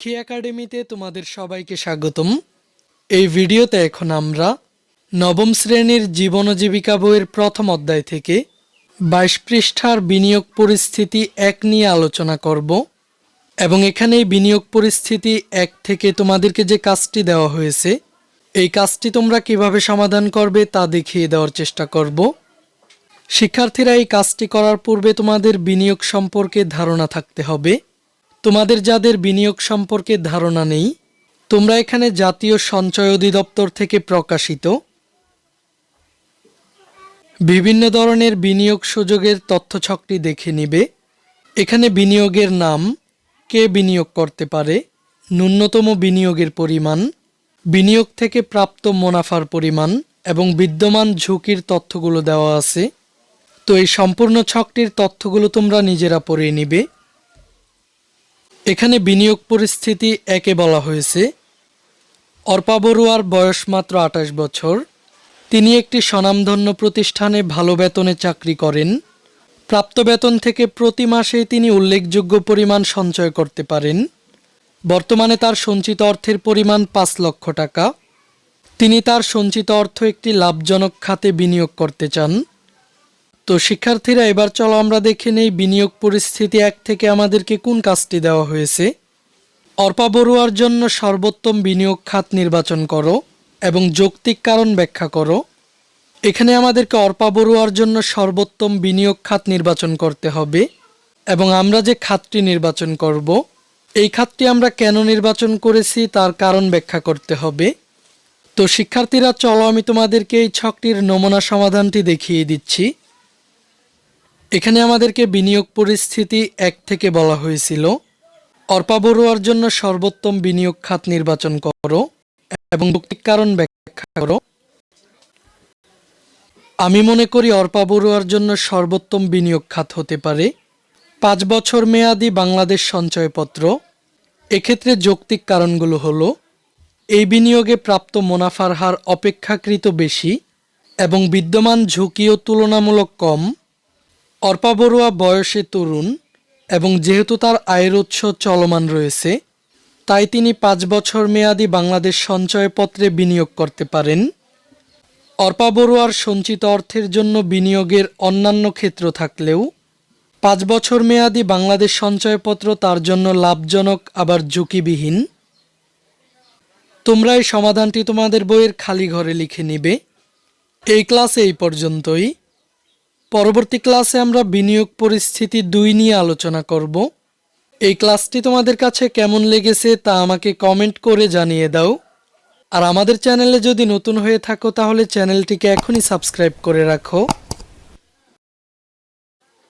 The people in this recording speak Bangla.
লক্ষ্মী একাডেমিতে তোমাদের সবাইকে স্বাগতম। এই ভিডিওতে এখন আমরা নবম শ্রেণির জীবন জীবিকা বইয়ের প্রথম অধ্যায় থেকে বাইশ পৃষ্ঠার বিনিয়োগ পরিস্থিতি এক নিয়ে আলোচনা করব এবং এখানে এই বিনিয়োগ পরিস্থিতি এক থেকে তোমাদেরকে যে কাজটি দেওয়া হয়েছে, এই কাজটি তোমরা কীভাবে সমাধান করবে তা দেখিয়ে দেওয়ার চেষ্টা করব। শিক্ষার্থীরা এই কাজটি করার পূর্বে তোমাদের বিনিয়োগ সম্পর্কে ধারণা থাকতে হবে। তোমাদের যাদের বিনিয়োগ সম্পর্কে ধারণা নেই, তোমরা এখানে জাতীয় সঞ্চয় অধিদপ্তর থেকে প্রকাশিত বিভিন্ন ধরনের বিনিয়োগ সুযোগের তথ্যছকটি দেখে নিবে। এখানে বিনিয়োগের নাম, কে বিনিয়োগ করতে পারে, ন্যূনতম বিনিয়োগের পরিমাণ, বিনিয়োগ থেকে প্রাপ্ত মুনাফার পরিমাণ এবং বিদ্যমান ঝুঁকির তথ্যগুলো দেওয়া আছে। তো এই সম্পূর্ণ ছকটির তথ্যগুলো তোমরা নিজেরা পড়ে নিবে। এখানে বিনিয়োগ পরিস্থিতি একে বলা হয়েছে। অর্পা বড়ুয়ার বয়স মাত্র আঠাশ বছর। তিনি একটি স্বনামধন্য প্রতিষ্ঠানে ভালো বেতনে চাকরি করেন। প্রাপ্ত বেতন থেকে প্রতি মাসে তিনি উল্লেখযোগ্য পরিমাণ সঞ্চয় করতে পারেন। বর্তমানে তার সঞ্চিত অর্থের পরিমাণ পাঁচ লক্ষ টাকা। তিনি তার সঞ্চিত অর্থ একটি লাভজনক খাতে বিনিয়োগ করতে চান। তো শিক্ষার্থীরা, এবার চলো আমরা দেখে নেই বিনিয়োগ পরিস্থিতি এক থেকে আমাদেরকে কোন কাজটি দেওয়া হয়েছে। অর্পা বড়ুয়ার জন্য সর্বোত্তম বিনিয়োগ খাত নির্বাচন করো এবং যৌক্তিক কারণ ব্যাখ্যা করো। এখানে আমাদেরকে অর্পা বড়ুয়ার জন্য সর্বোত্তম বিনিয়োগ খাত নির্বাচন করতে হবে এবং আমরা যে খাতটি নির্বাচন করব, এই খাতটি আমরা কেন নির্বাচন করেছি তার কারণ ব্যাখ্যা করতে হবে। তো শিক্ষার্থীরা, চলো আমি তোমাদেরকে এই ছকটির নমুনা সমাধানটি দেখিয়ে দিচ্ছি। এখানে আমাদেরকে বিনিয়োগ পরিস্থিতি এক থেকে বলা হয়েছিল। অর্পা বড়ুয়ার জন্য সর্বোত্তম বিনিয়োগ খাত নির্বাচন করো এবং যৌক্তিক কারণ ব্যাখ্যা করো। আমি মনে করি অর্পা বড়ুয়ার জন্য সর্বোত্তম বিনিয়োগ খাত হতে পারে। পাঁচ বছর মেয়াদি বাংলাদেশ সঞ্চয়পত্র। এক্ষেত্রে যৌক্তিক কারণগুলো হলো, এই বিনিয়োগে প্রাপ্ত মুনাফার হার অপেক্ষাকৃত বেশি এবং বিদ্যমান ঝুঁকিও তুলনামূলক কম। অর্পা বড়ুয়া বয়সে তরুণ এবং যেহেতু তার আয়ের উৎস চলমান রয়েছে, তাই তিনি পাঁচ বছর মেয়াদি বাংলাদেশ সঞ্চয়পত্রে বিনিয়োগ করতে পারেন। অর্পা বড়ুয়ার সঞ্চিত অর্থের জন্য বিনিয়োগের অন্যান্য ক্ষেত্র থাকলেও, পাঁচ বছর মেয়াদি বাংলাদেশ সঞ্চয়পত্র তার জন্য লাভজনক, আবার ঝুঁকিবিহীন। তোমরা এই সমাধানটি তোমাদের বইয়ের খালি ঘরে লিখে নিবে। এই ক্লাসে এই পর্যন্তই। পরবর্তী ক্লাসে আমরা বিনিয়োগ পরিস্থিতি দুই নিয়ে আলোচনা করব। এই ক্লাসটি তোমাদের কাছে কেমন লেগেছে তা আমাকে কমেন্ট করে জানিয়ে দাও। আর আমাদের চ্যানেলে যদি নতুন হয়ে থাকো তাহলে চ্যানেলটিকে এখনই সাবস্ক্রাইব করে রাখো।